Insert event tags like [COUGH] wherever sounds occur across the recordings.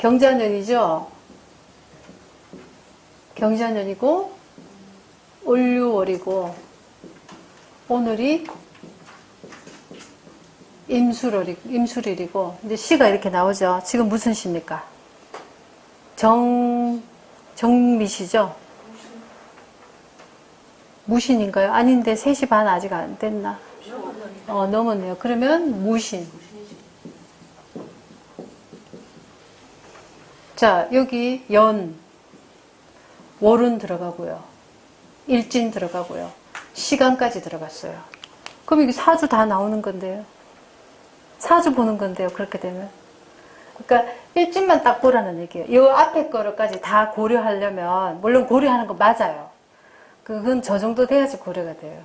경자년이죠. 경자년이고 올류월이고 오늘이 임술월이, 임술일이고 이제 시가 이렇게 나오죠. 지금 무슨 시입니까? 정 정미시죠? 무신인가요? 아닌데 3시 반 아직 안 됐나? 어, 넘었네요. 그러면 무신. 자, 여기 연, 월은 들어가고요. 일진 들어가고요. 시간까지 들어갔어요. 그럼 이게 사주 다 나오는 건데요. 사주 보는 건데요. 그렇게 되면. 그러니까 일진만 딱 보라는 얘기예요. 이 앞에 거를까지 다 고려하려면 물론 고려하는 거 맞아요. 그건 저 정도 돼야지 고려가 돼요.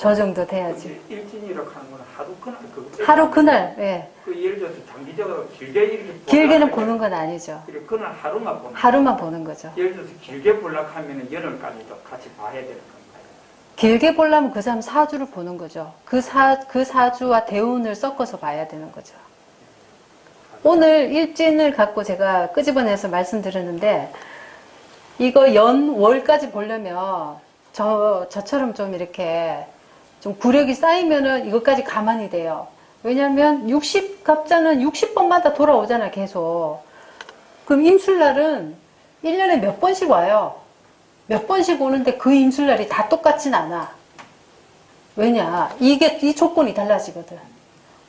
저 정도 돼야지. 일진이라고 하는 건 하루 그날 그 하루 그날, 예. 그 예를 들어서 장기적으로 길게 이렇게 길게는 보는 건 아니죠. 이렇게 그날 하루만 보는 하루만 보는 거죠. 예를 들어서 길게 보려고 하면 열흘까지도 같이 봐야 되는 건가요? 길게 보려면 그 사람 사주를 보는 거죠. 그 사, 그 사주와 대운을 섞어서 봐야 되는 거죠. 오늘 일진을 갖고 제가 끄집어내서 말씀드렸는데, 이거 연, 월까지 보려면, 저, 저처럼 좀 이렇게, 좀 구력이 쌓이면은 이것까지 가만히 돼요. 왜냐면 60 갑자는 60번마다 돌아오잖아, 계속. 그럼 임술날은 1년에 몇 번씩 와요. 몇 번씩 오는데 그 임술날이 다 똑같진 않아. 왜냐? 이게, 이 조건이 달라지거든.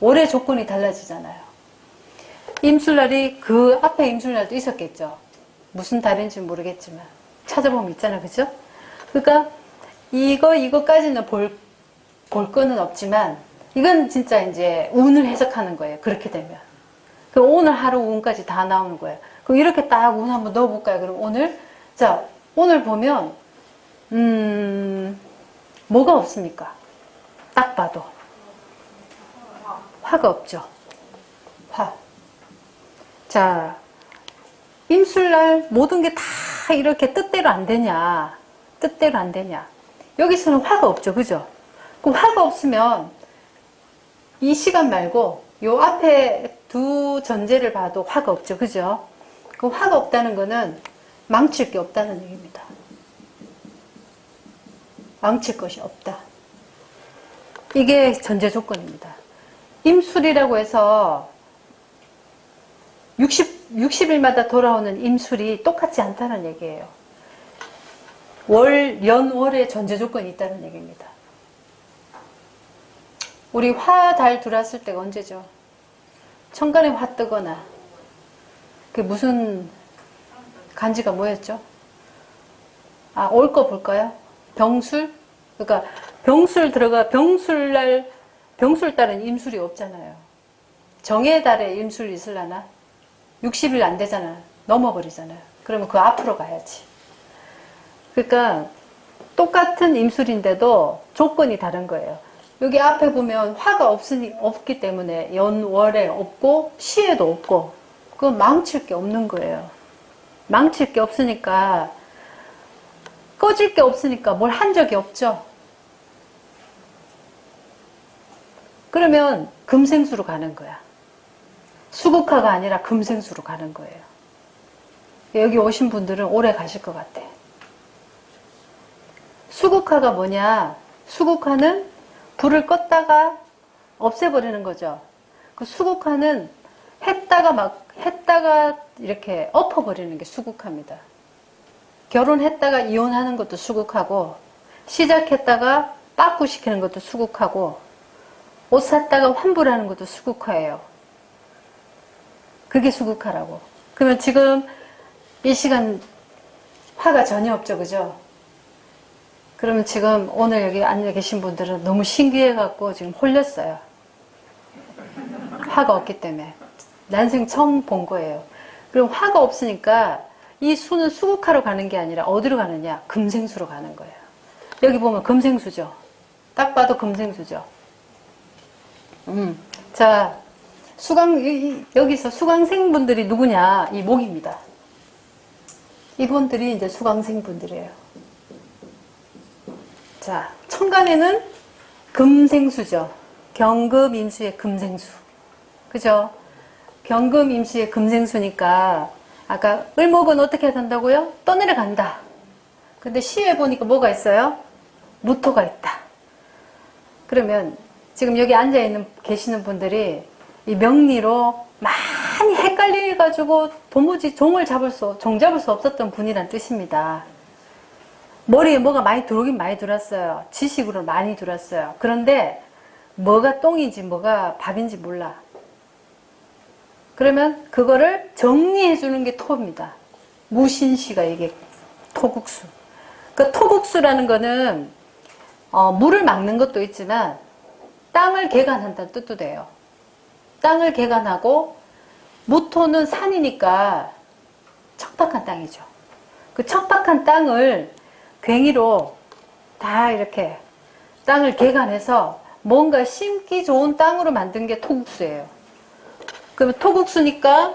올해 조건이 달라지잖아요. 임술날이 그 앞에 임술날도 있었겠죠. 무슨 달인지 모르겠지만. 찾아보면 있잖아. 그죠? 그러니까 이거, 이거까지는 볼, 볼 거는 없지만 이건 진짜 이제 운을 해석하는 거예요. 그렇게 되면. 그럼 오늘 하루 운까지 다 나오는 거예요. 그럼 이렇게 딱 운 한번 넣어볼까요? 그럼 오늘, 자, 오늘 보면, 음, 뭐가 없습니까? 딱 봐도. 화가 없죠. 화. 자, 임술날 모든 게 다 이렇게 뜻대로 안 되냐. 뜻대로 안 되냐. 여기서는 화가 없죠. 그죠? 그럼 화가 없으면 이 시간 말고 요 앞에 두 전제를 봐도 화가 없죠. 그죠? 그 화가 없다는 거는 망칠 게 없다는 얘기입니다. 망칠 것이 없다. 이게 전제 조건입니다. 임술이라고 해서 60, 60일마다 돌아오는 임술이 똑같지 않다는 얘기예요. 월, 연, 월의 전제 조건이 있다는 얘기입니다. 우리 화, 달 들어왔을 때가 언제죠? 천간에 화 뜨거나, 그 무슨 간지가 뭐였죠? 아, 올 거 볼까요? 병술? 그러니까 병술 들어가, 병술날, 병술달은 임술이 없잖아요. 정의 달에 임술이 있으려나? 60일 안 되잖아. 넘어버리잖아요. 그러면 그 앞으로 가야지. 그러니까 똑같은 임술인데도 조건이 다른 거예요. 여기 앞에 보면 화가 없으니, 없기 때문에 연월에 없고 시에도 없고 그건 망칠 게 없는 거예요. 망칠 게 없으니까 꺼질 게 없으니까 뭘 한 적이 없죠. 그러면 금생수로 가는 거야. 수국화가 아니라 금생수로 가는 거예요. 여기 오신 분들은 오래 가실 것 같아. 수국화가 뭐냐? 수국화는 불을 껐다가 없애버리는 거죠. 그 수국화는 했다가 막, 했다가 이렇게 엎어버리는 게 수국화입니다. 결혼했다가 이혼하는 것도 수국하고, 시작했다가 빠꾸시키는 것도 수국하고, 옷 샀다가 환불하는 것도 수국화예요. 그게 수국화라고. 그러면 지금 이 시간 화가 전혀 없죠, 그죠? 그러면 지금 오늘 여기 앉아 계신 분들은 너무 신기해갖고 지금 홀렸어요. 화가 없기 때문에. 난생 처음 본 거예요. 그럼 화가 없으니까 이 수는 수국화로 가는 게 아니라 어디로 가느냐? 금생수로 가는 거예요. 여기 보면 금생수죠. 딱 봐도 금생수죠. 음. 자, 수강, 여기서 수강생분들이 누구냐? 이 목입니다. 이분들이 이제 수강생분들이에요. 자, 천간에는 금생수죠. 경금 임수의 금생수. 그죠? 경금 임시의 금생수니까 아까 을목은 어떻게 해야 된다고요? 떠내려 간다. 근데 시에 보니까 뭐가 있어요? 무토가 있다. 그러면 지금 여기 앉아 있는 계시는 분들이 이 명리로 많이 헷갈려 가지고 도무지 종을 잡을 수, 종 잡을 수 없었던 분이란 뜻입니다. 머리에 뭐가 많이 들어오긴 많이 들었어요. 지식으로 많이 들었어요. 그런데 뭐가 똥인지 뭐가 밥인지 몰라. 그러면 그거를 정리해 주는 게 토입니다. 무신시가 이게 토국수. 그 토국수라는 거는 어, 물을 막는 것도 있지만 땅을 개간한다는 뜻도 돼요. 땅을 개간하고 무토는 산이니까 척박한 땅이죠. 그 척박한 땅을 괭이로 다 이렇게 땅을 개간해서 뭔가 심기 좋은 땅으로 만든 게 토국수예요. 그러면 토국수니까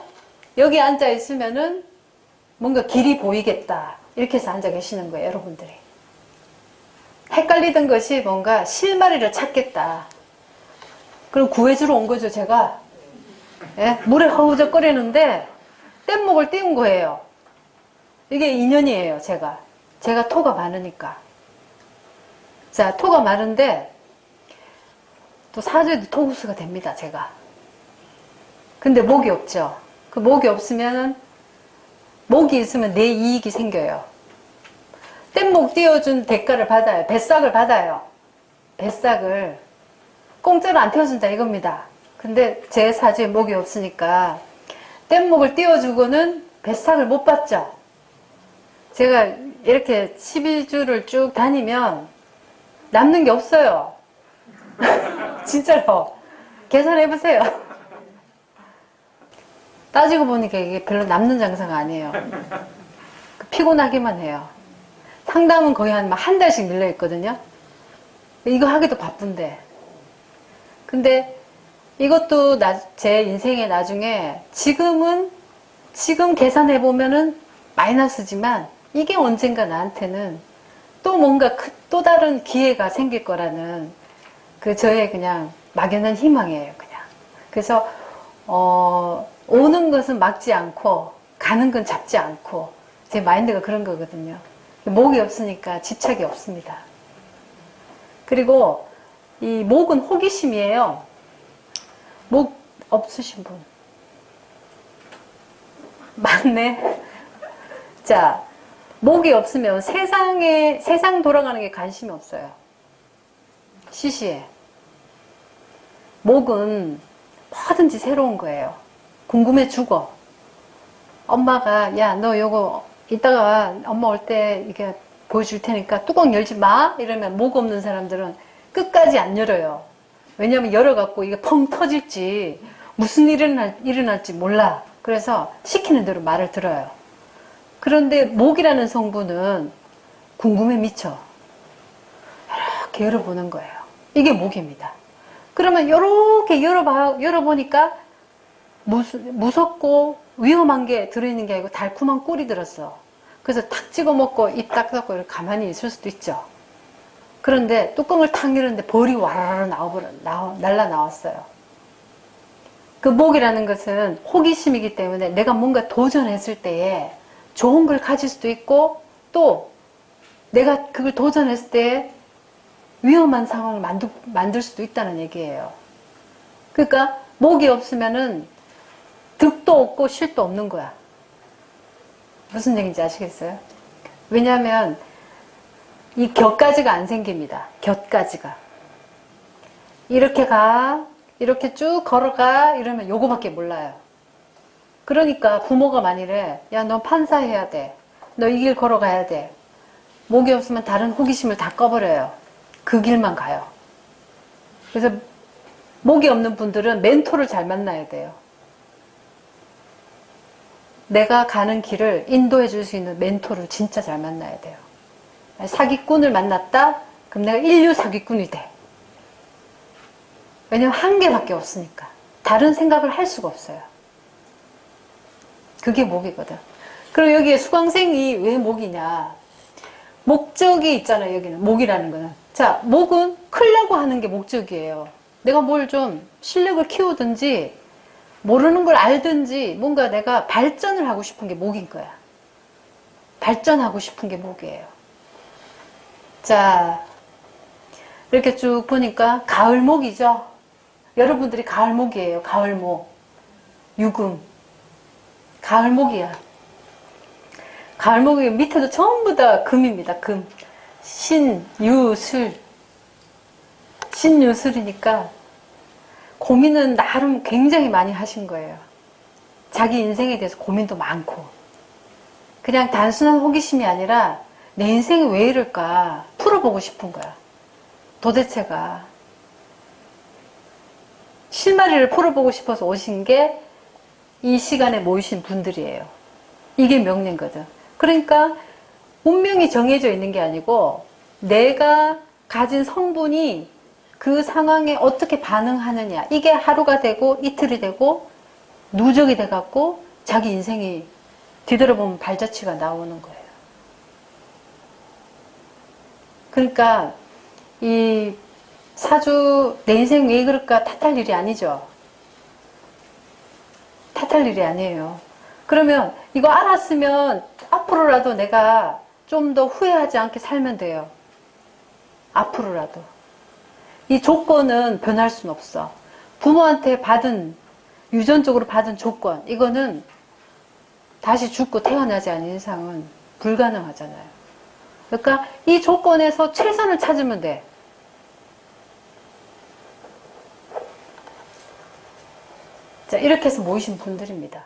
여기 앉아 있으면은 뭔가 길이 보이겠다. 이렇게 해서 앉아 계시는 거예요, 여러분들이. 헷갈리던 것이 뭔가 실마리를 찾겠다. 그럼 구해주러 온 거죠, 제가. 예? 물에 허우적거리는데 뗏목을 띄운 거예요. 이게 인연이에요, 제가. 제가 토가 많으니까. 자, 토가 많은데 또 사주에도 토구수가 됩니다, 제가. 근데 목이 없죠. 그 목이 없으면 목이 있으면 내 이익이 생겨요. 뗏목 띄워준 대가를 받아요. 뱃삭을 받아요. 뱃삭을 공짜로 안 태워준다 이겁니다. 근데 제 사주에 목이 없으니까 뗏목을 띄워주고는 뱃삭을 못 받죠. 제가 이렇게 12주를 쭉 다니면 남는 게 없어요. [LAUGHS] 진짜로. 계산해 보세요. [LAUGHS] 따지고 보니까 이게 별로 남는 장사가 아니에요. 피곤하기만 해요. 상담은 거의 한 한 달씩 밀려 있거든요. 이거 하기도 바쁜데. 근데 이것도 나- 제 인생의 나중에 지금은 지금 계산해 보면은 마이너스지만 이게 언젠가 나한테는 또 뭔가 크- 또 다른 기회가 생길 거라는 그 저의 그냥 막연한 희망이에요, 그냥. 그래서 어, 오는 것은 막지 않고 가는 건 잡지 않고 제 마인드가 그런 거거든요. 목이 없으니까 집착이 없습니다. 그리고 이 목은 호기심이에요. 목 없으신 분. 맞네. 자, 목이 없으면 세상에, 세상 돌아가는 게 관심이 없어요. 시시해. 목은 뭐든지 새로운 거예요. 궁금해 죽어. 엄마가, 야, 너 요거 이따가 엄마 올 때 이게 보여줄 테니까 뚜껑 열지 마? 이러면 목 없는 사람들은 끝까지 안 열어요. 왜냐면 열어갖고 이게 펑 터질지 무슨 일이 일어날, 일어날지 몰라. 그래서 시키는 대로 말을 들어요. 그런데 목이라는 성분은 궁금해 미쳐. 이렇게 열어보는 거예요. 이게 목입니다. 그러면 이렇게 열어봐, 열어보니까 무섭고 위험한 게 들어있는 게 아니고 달콤한 꿀이 들었어. 그래서 탁 찍어 먹고 입 딱 닫고 가만히 있을 수도 있죠. 그런데 뚜껑을 탁 열었는데 벌이 와라라 나와버려, 나와, 날라 나왔어요. 그 목이라는 것은 호기심이기 때문에 내가 뭔가 도전했을 때에 좋은 걸 가질 수도 있고 또 내가 그걸 도전했을 때 위험한 상황을 만들, 만들 수도 있다는 얘기예요. 그러니까 목이 없으면은 득도 없고 실도 없는 거야. 무슨 얘기인지 아시겠어요? 왜냐하면 이 곁가지가 안 생깁니다. 곁가지가. 이렇게 가, 이렇게 쭉 걸어가, 이러면 요거밖에 몰라요. 그러니까 부모가 만일에, 야, 너 판사해야 돼. 너 이 길 걸어가야 돼. 목이 없으면 다른 호기심을 다 꺼버려요. 그 길만 가요. 그래서 목이 없는 분들은 멘토를 잘 만나야 돼요. 내가 가는 길을 인도해 줄 수 있는 멘토를 진짜 잘 만나야 돼요. 사기꾼을 만났다? 그럼 내가 인류 사기꾼이 돼. 왜냐면 한 개밖에 없으니까. 다른 생각을 할 수가 없어요. 그게 목이거든. 그리고 여기에 수강생이 왜 목이냐. 목적이 있잖아요, 여기는. 목이라는 거는. 자, 목은 크려고 하는 게 목적이에요. 내가 뭘 좀 실력을 키우든지 모르는 걸 알든지 뭔가 내가 발전을 하고 싶은 게 목인 거야. 발전하고 싶은 게 목이에요. 자, 이렇게 쭉 보니까 가을목이죠. 여러분들이 가을목이에요. 가을목. 유금. 가을목이야. 가을목이 밑에도 전부 다 금입니다. 금. 신, 유, 슬. 신, 유, 슬이니까 고민은 나름 굉장히 많이 하신 거예요. 자기 인생에 대해서 고민도 많고. 그냥 단순한 호기심이 아니라 내 인생이 왜 이럴까 풀어보고 싶은 거야. 도대체가. 실마리를 풀어보고 싶어서 오신 게 이 시간에 모이신 분들이에요. 이게 명리거든. 그러니까 운명이 정해져 있는 게 아니고 내가 가진 성분이 그 상황에 어떻게 반응하느냐. 이게 하루가 되고 이틀이 되고 누적이 돼 갖고 자기 인생이 뒤돌아보면 발자취가 나오는 거예요. 그러니까 이 사주 내 인생 왜 그럴까 탓할 일이 아니죠. 탓할 일이 아니에요. 그러면 이거 알았으면 앞으로라도 내가 좀 더 후회하지 않게 살면 돼요. 앞으로라도. 이 조건은 변할 수는 없어. 부모한테 받은, 유전적으로 받은 조건, 이거는 다시 죽고 태어나지 않은 이상은 불가능하잖아요. 그러니까 이 조건에서 최선을 찾으면 돼. 자, 이렇게 해서 모이신 분들입니다.